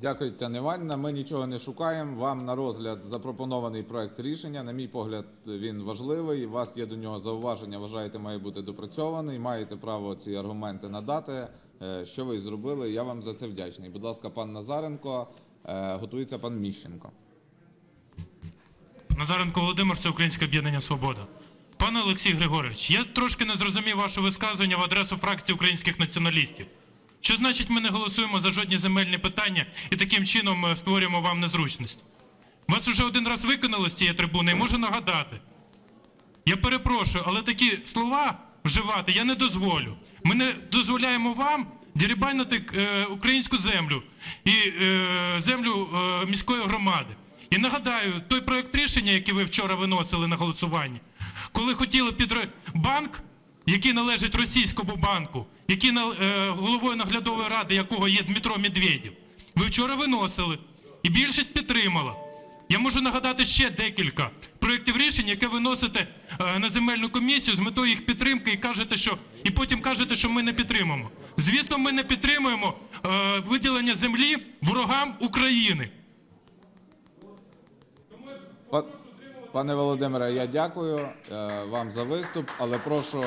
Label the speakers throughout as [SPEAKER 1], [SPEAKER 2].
[SPEAKER 1] Дякую, Тетяна Іванівна. Ми нічого не шукаємо. Вам на розгляд запропонований проект рішення. На мій погляд, він важливий. У вас є до нього зауваження, вважаєте, має бути допрацьований. Маєте право ці аргументи надати. Е, Що ви зробили? Я вам за це вдячний. Будь ласка, пан Назаренко, е, готується пан Міщенко.
[SPEAKER 2] Назаренко Володимир, Всеукраїнське об'єднання Свобода. Пане Олексій Григорович, я трошки не зрозумів ваше висказування в адресу фракції українських націоналістів. Що значить ми не голосуємо за жодні земельні питання і таким чином е, створюємо вам незручність? Вас уже один раз виконали з цієї трибуни і можу нагадати. Я перепрошую, але такі слова вживати я не дозволю. Ми не дозволяємо вам дірібанити е, українську землю і е, землю е, міської громади. І нагадаю, той проект рішення, який ви вчора виносили на голосування, коли хотіли під банк, який належить російському банку, на- е, головою наглядової ради якого є Дмитро Медведєв, ви вчора виносили, і більшість підтримала. Я можу нагадати ще декілька проєктів рішень, яке ви носите е, на земельну комісію з метою їх підтримки і кажете, що і потім кажете, що ми не підтримуємо. Звісно, ми не підтримуємо е, виділення землі ворогам України.
[SPEAKER 1] Пане Володимире, я дякую вам за виступ, але прошу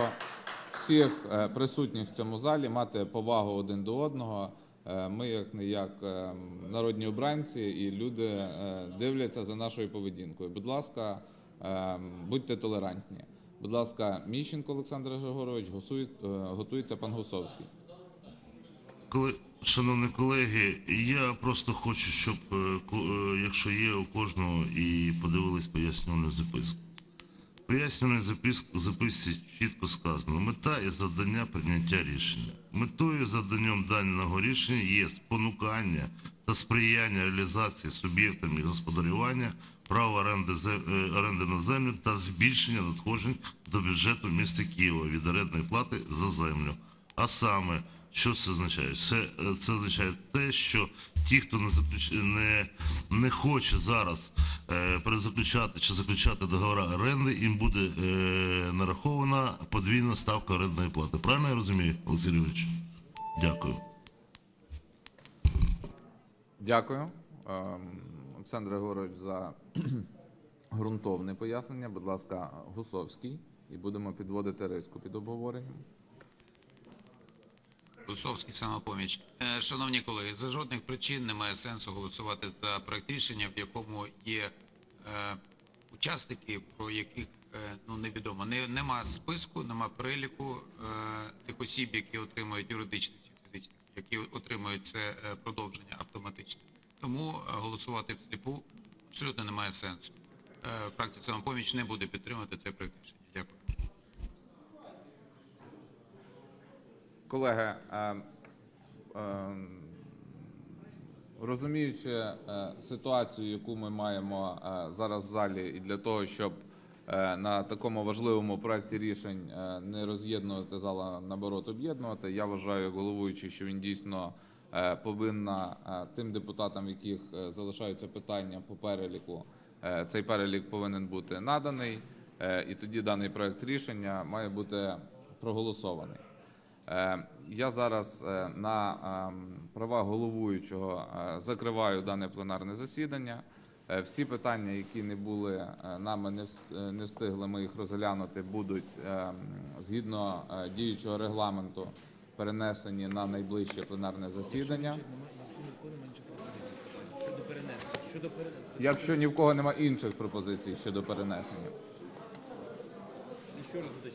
[SPEAKER 1] всіх е, присутніх в цьому залі мати повагу один до одного. Е, Ми, як не як е, народні обранці, і люди дивляться за нашою поведінкою. Будь ласка, будьте толерантні. Будь ласка, Міщенко Олександр Григорович, готується пан Гусовський.
[SPEAKER 3] Коли, шановні колеги, я просто хочу, щоб, якщо є у кожного, і подивились пояснювальну записку. Пояснювальній записці чітко сказано, мета і завдання прийняття рішення. Метою і завданням даного рішення є спонукання та сприяння реалізації суб'єктами господарювання права оренди, е, оренди на землю та збільшення надходжень до бюджету міста Києва від орендної плати за землю. А саме, що це означає? Це, е, це означає те, що ті, хто не, заключ... не, не хоче зараз е, перезаключати чи заключати договори оренди, їм буде е, нарахована подвійна ставка орендної плати. Правильно я розумію, Олексій? Дякую.
[SPEAKER 1] Дякую, ем, Олександр Григорович, за ґрунтовне пояснення. Будь ласка, Гусовський, і будемо підводити риску під обговоренням.
[SPEAKER 4] Гуцовський самопоміч. Е, Шановні колеги, за жодних причин немає сенсу голосувати за проект рішення, в якому є е, учасники, про яких е, ну невідомо. Не нема списку, нема переліку е, тих осіб, які отримують юридичних чи фізичних, які отримують це е, продовження автоматично. Тому е, голосувати всліпу абсолютно немає сенсу. Фракція самопоміч не буде підтримувати цей проект рішення. Дякую.
[SPEAKER 1] Колеги, е, е, розуміючи е, ситуацію, яку ми маємо зараз в залі, і для того, щоб на такому важливому проекті рішень не роз'єднувати зал, а наоборот об'єднувати, я вважаю, як головуючий, що він дійсно повинна тим депутатам, яких залишаються питання по переліку, цей перелік повинен бути наданий, і тоді даний проект рішення має бути проголосований. Е, Я зараз е, на ем, правах головуючого е, закриваю дане пленарне засідання. Всі питання, які не були нами не вс- не встигли ми їх розглянути, будуть ем, згідно діючого регламенту перенесені на найближче пленарне засідання. Якщо ні в кого немає інших пропозицій щодо перенесення.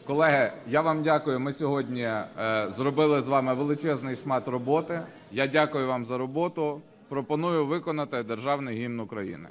[SPEAKER 1] Колеги, я вам дякую. Ми сьогодні е, зробили з вами величезний шмат роботи. Я дякую вам за роботу. Пропоную виконати державний гімн України.